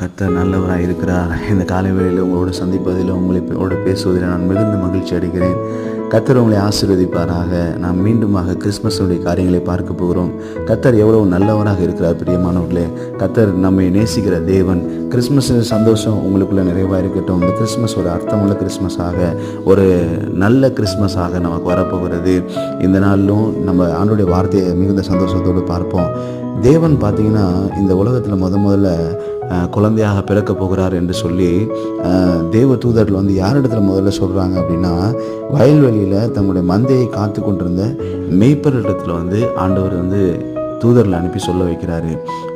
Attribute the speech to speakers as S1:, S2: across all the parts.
S1: கத்தர் நல்லவராக இருக்கிறார் இந்த காலை வேளையில் உங்களோட சந்திப்பதில் உங்களோட பேசுவதில் நான் மிகுந்த மகிழ்ச்சி அடைகிறேன் கத்தர் உங்களை ஆசீர்வதிப்பாராக நாம் மீண்டுமாக கிறிஸ்மஸுடைய காரியங்களை பார்க்க போகிறோம் கத்தர் எவ்வளவு நல்லவராக இருக்கிறார் பிரியமானவர்களே கத்தர் நம்மை நேசிக்கிற தேவன் கிறிஸ்மஸ் சந்தோஷம் உங்களுக்குள்ளே நிறைவாக இருக்கட்டும் இந்த கிறிஸ்மஸ் ஒரு அர்த்தமுள்ள கிறிஸ்மஸாக ஒரு நல்ல கிறிஸ்மஸாக நமக்கு வரப்போகிறது இந்த நாளிலும் நம்ம ஆண்டுடைய வார்த்தையை மிகுந்த சந்தோஷத்தோடு பார்ப்போம் தேவன் பார்த்தீங்கன்னா இந்த உலகத்தில் முத முதல்ல குழந்தையாக பிறக்க போகிறார் என்று சொல்லி தேவ தூதர்கள் வந்து யாரிடத்தில் முதல்ல சொல்கிறாங்க அப்படின்னா வயல்வெளியில் தங்களுடைய மந்தையை காத்து கொண்டிருந்த மெய்ப்பர் இடத்துல வந்து ஆண்டவர் வந்து தூதரில் அனுப்பி சொல்ல வைக்கிறாரு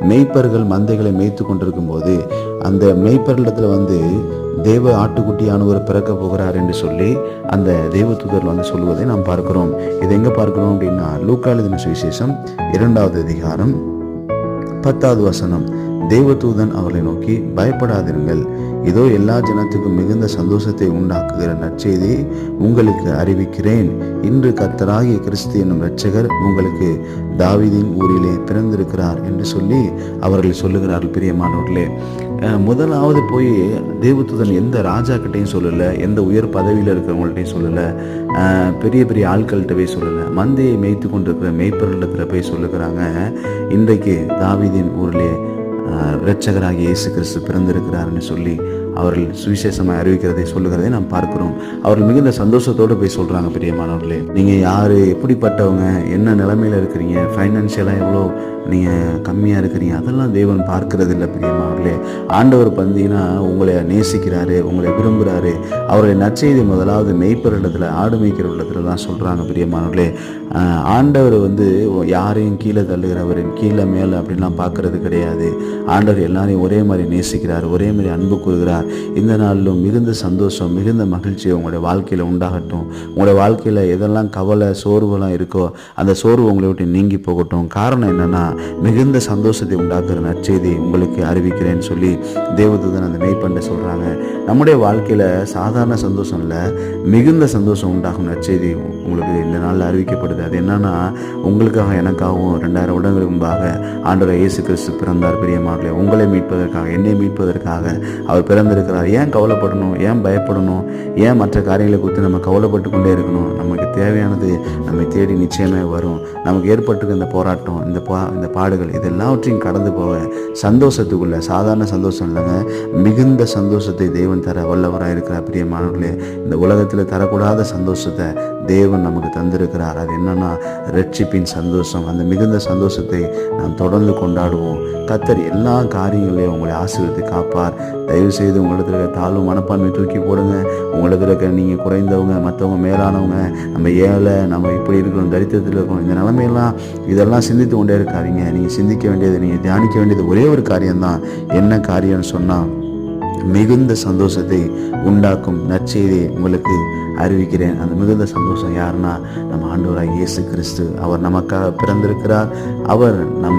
S1: மெய்ப்பர்கள் மந்தைகளை மேய்த்து கொண்டிருக்கும் போது அந்த மெய்ப்பர்களிடத்தில் வந்து தேவ ஆட்டுக்குட்டியானவர் பிறக்க போகிறார் என்று சொல்லி அந்த தேவ தூதர்கள் வந்து சொல்லுவதை நாம் பார்க்கிறோம் இதை எங்கே பார்க்கிறோம் அப்படின்னா லூக்காலதின சுவிசேஷம் இரண்டாவது அதிகாரம் பத்தாவது வசனம் தேவதூதன் அவர்களை நோக்கி பயப்படாதிருங்கள் இதோ எல்லா ஜனத்துக்கும் மிகுந்த சந்தோஷத்தை உண்டாக்குகிற நற்செய்தி உங்களுக்கு அறிவிக்கிறேன் இன்று கத்தராகிய கிறிஸ்து என்னும் இரட்சகர் உங்களுக்கு தாவிதின் ஊரிலே பிறந்திருக்கிறார் என்று சொல்லி அவர்கள் சொல்லுகிறார்கள் பிரியமானவர்களே முதலாவது போய் தேவதூதன் எந்த ராஜாக்கிட்டையும் சொல்லலை எந்த உயர் பதவியில் இருக்கிறவங்கள்ட்டையும் சொல்லலை பெரிய பெரிய ஆட்கள்கிட்ட போய் சொல்லலை மந்தையை மேய்த்து கொண்டிருக்கிற மேய்ப்பர்களிடத்தில் போய் சொல்லுகிறாங்க இன்றைக்கு தாவிதின் ஊரிலே இரட்சகராக இயேசு கிறிஸ்து பிறந்திருக்கிறார்னு சொல்லி அவர்கள் சுவிசேஷமாக அறிவிக்கிறதை சொல்லுகிறதை நாம் பார்க்கிறோம் அவர்கள் மிகுந்த சந்தோஷத்தோடு போய் சொல்கிறாங்க பெரியமானவர்களே நீங்கள் யார் எப்படிப்பட்டவங்க என்ன நிலைமையில் இருக்கிறீங்க ஃபைனான்சியலாக எவ்வளோ நீங்கள் கம்மியாக இருக்கிறீங்க அதெல்லாம் தேவன் பார்க்கறது இல்லை அவர்களே ஆண்டவர் பந்தீங்கன்னா உங்களை நேசிக்கிறாரு உங்களை விரும்புகிறாரு அவருடைய நற்செய்தி முதலாவது மெய்ப்பர் இடத்துல ஆடு மேய்க்கிற இடத்துல தான் சொல்கிறாங்க பிரியமானவர்களே ஆண்டவர் வந்து யாரையும் கீழே தள்ளுகிறவரின் கீழே மேலே அப்படின்லாம் பார்க்கறது கிடையாது ஆண்டவர் எல்லாரையும் ஒரே மாதிரி நேசிக்கிறார் ஒரே மாதிரி அன்பு கூறுகிறார் இந்த நாளிலும் மிகுந்த சந்தோஷம் மிகுந்த மகிழ்ச்சி உங்களுடைய வாழ்க்கையில் உண்டாகட்டும் உங்களுடைய வாழ்க்கையில் எதெல்லாம் கவலை சோர்வெல்லாம் இருக்கோ அந்த சோர்வு உங்களை விட்டு நீங்கி போகட்டும் காரணம் என்னென்னா மிகுந்த சந்தோஷத்தை உண்டாக்குற நற்செய்தி உங்களுக்கு அறிவிக்கிறேன்னு சொல்லி தேவதூதன் அந்த மெய்ப்பண்ட சொல்கிறாங்க நம்முடைய வாழ்க்கையில் சாதாரண சந்தோஷம் இல்லை மிகுந்த சந்தோஷம் உண்டாகும் நற்செய்தி உங்களுக்கு இந்த நாளில் அறிவிக்கப்படுது அது என்னன்னா உங்களுக்காக எனக்காகவும் ரெண்டாயிரம் வருடங்களுக்கு முன்பாக ஆண்டவர் இயேசு கிறிஸ்து பிறந்தார் பிரியமாகலே உங்களை மீட்பதற்காக என்னை மீட்பதற்காக அவர் பிறந்திருக்கிறார் ஏன் கவலைப்படணும் ஏன் பயப்படணும் ஏன் மற்ற காரியங்களை குறித்து நம்ம கவலைப்பட்டு கொண்டே இருக்கணும் நமக்கு தேவையானது நம்மை தேடி நிச்சயமே வரும் நமக்கு ஏற்பட்டிருக்க இந்த போராட்டம் இந்த பா இந்த பாடுகள் இதெல்லாவற்றையும் கடந்து போக சந்தோஷத்துக்குள்ள சாதாரண சந்தோஷம் இல்லைங்க மிகுந்த சந்தோஷத்தை தெய்வன் தர வல்லவராக இருக்கிற பிரியமானவர்களே இந்த உலகத்தில் தரக்கூடாத சந்தோஷத்தை தேவன் நமக்கு தந்திருக்கிறார் அது என்னென்னா ரட்சிப்பின் சந்தோஷம் அந்த மிகுந்த சந்தோஷத்தை நாம் தொடர்ந்து கொண்டாடுவோம் கத்தர் எல்லா காரியங்களையும் உங்களை ஆசீர்வதி காப்பார் தயவு செய்து உங்களுக்கு இருக்க தாழ்வு மனப்பான்மை தூக்கி போடுங்க உங்களுக்கு இருக்க நீங்கள் குறைந்தவங்க மற்றவங்க மேலானவங்க நம்ம ஏழை நம்ம இப்படி இருக்கிறோம் தரித்திரத்தில் இருக்கிறோம் இந்த நிலைமையெல்லாம் இதெல்லாம் சிந்தித்து கொண்டே இருக்காதிங்க செய்யுங்க நீங்கள் சிந்திக்க வேண்டியது நீங்கள் தியானிக்க வேண்டியது ஒரே ஒரு காரியம்தான் என்ன காரியம்னு சொன்னால் மிகுந்த சந்தோஷத்தை உண்டாக்கும் நற்செய்தியை உங்களுக்கு அறிவிக்கிறேன் அந்த மிகுந்த சந்தோஷம் யாருன்னா நம்ம ஆண்டவராக இயேசு கிறிஸ்து அவர் நமக்காக பிறந்திருக்கிறார் அவர் நம்